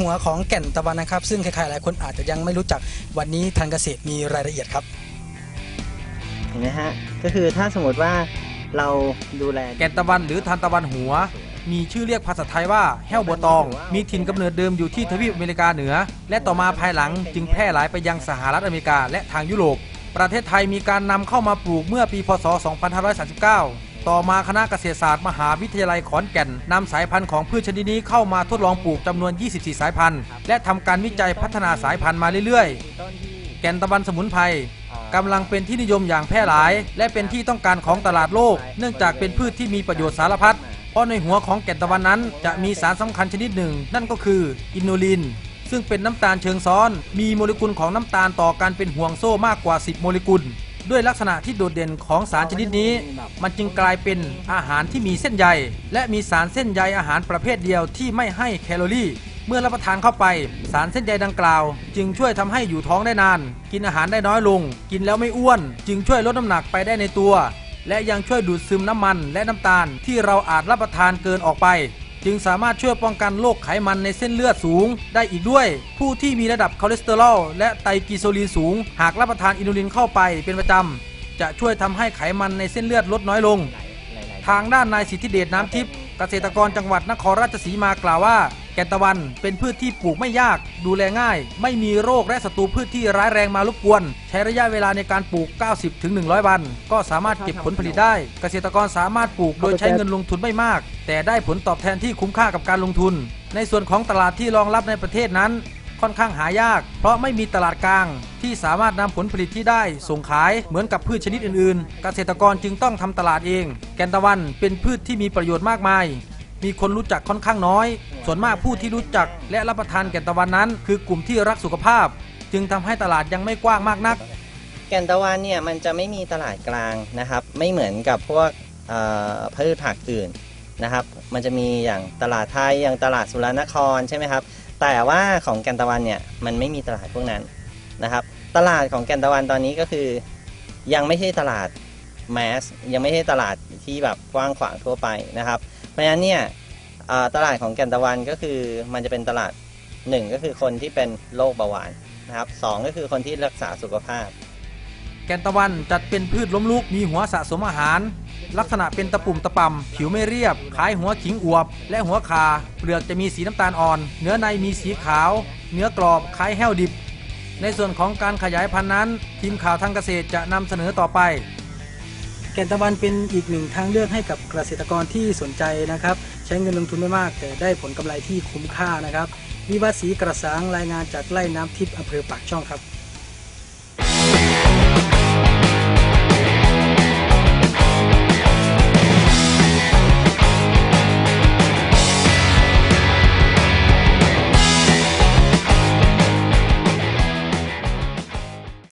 หัวของแก่นตะวันนะครับ ซึ่งใครๆหลายคนอาจจะยังไม่รู้จักวันนี้ทางเกษตรมีรายละเอียดครับ เห็นไหมฮะก็คือถ้าสมมติว่าเราดูแล แก่นตะวันหรือทานตะวันหัว มีชื่อเรียกภาษาไทยว่าแห้วบัวตอง มีถิ่นกำเนิดเดิมอยู่ที่ทวีปอเมริกาเหนือ และต่อมาภายหลังจึงแพร่หลายไปยังสหรัฐอเมริกาและทางยุโรป ประเทศไทยมีการนำเข้ามาปลูกเมื่อปีพศ 2539 ต่อมาคณะเกษตรศาสตร์มหาวิทยาลัยขอนแก่นนำสายพันธุ์ของพืชชนิดนี้เข้ามาทดลองปลูกจำนวน 24 สายพันธุ์ และทำการวิจัยพัฒนาสายพันธุ์มาเรื่อยๆ แก่นตะวันสมุนไพรกำลังเป็นที่นิยมอย่างแพร่หลาย และเป็นที่ต้องการของตลาดโลก เนื่องจากเป็นพืชที่มีประโยชน์สารพัดเพราะในหัวของแก่นตะวันนั้นจะมีสารสำคัญชนิดหนึ่ง นั่นก็คืออินูลิน ซึ่งเป็นน้ำตาลเชิงซ้อน มีโมเลกุลของน้ำตาลต่อการเป็นห่วงโซ่มากกว่า 10 โมเลกุล ด้วยลักษณะที่โดดเด่นของสารชนิดนี้ มันจึงกลายเป็นอาหารที่มีเส้นใย และมีสารเส้นใยอาหารประเภทเดียวที่ไม่ให้แคลอรี่ เมื่อรับประทานเข้าไป สารเส้นใยดังกล่าว จึงช่วยทำให้อยู่ท้องได้นาน กินอาหารได้น้อยลง กินแล้วไม่อ้วน จึงช่วยลดน้ำหนักไปได้ในตัว และยังช่วยดูดซึมน้ำมันและน้ำตาลที่เราอาจรับประทานเกินออกไป จึงสามารถช่วยป้องกันโรคไขมันในเส้นเลือดสูง ได้อีกด้วย ผู้ที่มีระดับคอเลสเตอรอลและไตรกลีเซอรีนสูง หากรับประทานอินูลินเข้าไปเป็นประจำ จะช่วยทำให้ไขมันในเส้นเลือดลดน้อยลง ทางด้านนายสิทธิเดชน้ำทิพย์เกษตรกรจังหวัดนครราชสีมากล่าวว่า แกนตะวันเป็นพืชที่ปลูกไม่ยาก ดูแลง่าย ไม่มีโรคและศัตรูพืชที่ร้ายแรงมารบกวน ใช้ระยะเวลาในการปลูก 90ถึง100 วัน ก็สามารถเก็บผลผลิตได้ เกษตรกรสามารถปลูกโดยใช้เงินลงทุนไม่มาก แต่ได้ผลตอบแทนที่คุ้มค่ากับการลงทุน ในส่วนของตลาดที่รองรับในประเทศนั้น ค่อนข้างหายาก เพราะไม่มีตลาดกลาง ที่สามารถนำผลผลิตที่ได้ ส่งขายเหมือนกับพืชชนิดอื่นๆ เกษตรกรจึงต้องทำตลาดเอง แกนตะวันเป็นพืชที่มีประโยชน์มากมาย มีคนรู้จักค่อนข้างน้อย ส่วนมากผู้ที่รู้จักและรับประทานแกนตะวันนั้น คือกลุ่มที่รักสุขภาพ จึงทำให้ตลาดยังไม่กว้างมากนัก แก่นตะวันเนี่ยมันจะไม่มีตลาดกลางนะครับ ไม่เหมือนกับพวกพืชผักอื่นนะครับ มันจะมีอย่างตลาดไทยอย่างตลาดสุรนครใช่ไหมครับ แต่ว่าของแก่นตะวันเนี่ยมันไม่มีตลาดพวกนั้นนะครับ ตลาดของแก่นตะวันตอนนี้ก็คือยังไม่ใช่ตลาดแมสยังไม่ใช่ตลาดที่แบบกว้างขวางทั่วไปนะครับ เพราะฉะนั้นเนี่ยตลาดของแก่นตะวันก็คือมันจะเป็นตลาดหนึ่งก็คือคนที่เป็นโรคเบาหวานนะครับสองก็คือคนที่รักษาสุขภาพ แกนตะวันจัดเป็นพืชล้มลุกมีหัวสะสมอาหาร ลักษณะเป็นตะปุ่มตะปำผิวไม่เรียบคล้ายหัวขิงอวบ และหัวคา เปลือกจะมีสีน้ำตาลอ่อน เนื้อในมีสีขาว เนื้อกรอบคล้ายแห้วดิบ ในส่วนของการขยายพันธุ์นั้น ทีมข่าวทางเกษตรจะนำเสนอต่อไป แก่นตะวันเป็นอีกหนึ่งทางเลือกให้กับเกษตรกรที่สนใจนะครับ ใช้เงินลงทุนไม่มาก แต่ได้ผลกำไรที่คุ้มค่านะครับวิวัฒศรีกระสังรายงานจากไร่น้ำทิพย์อำเภอปากช่องครับ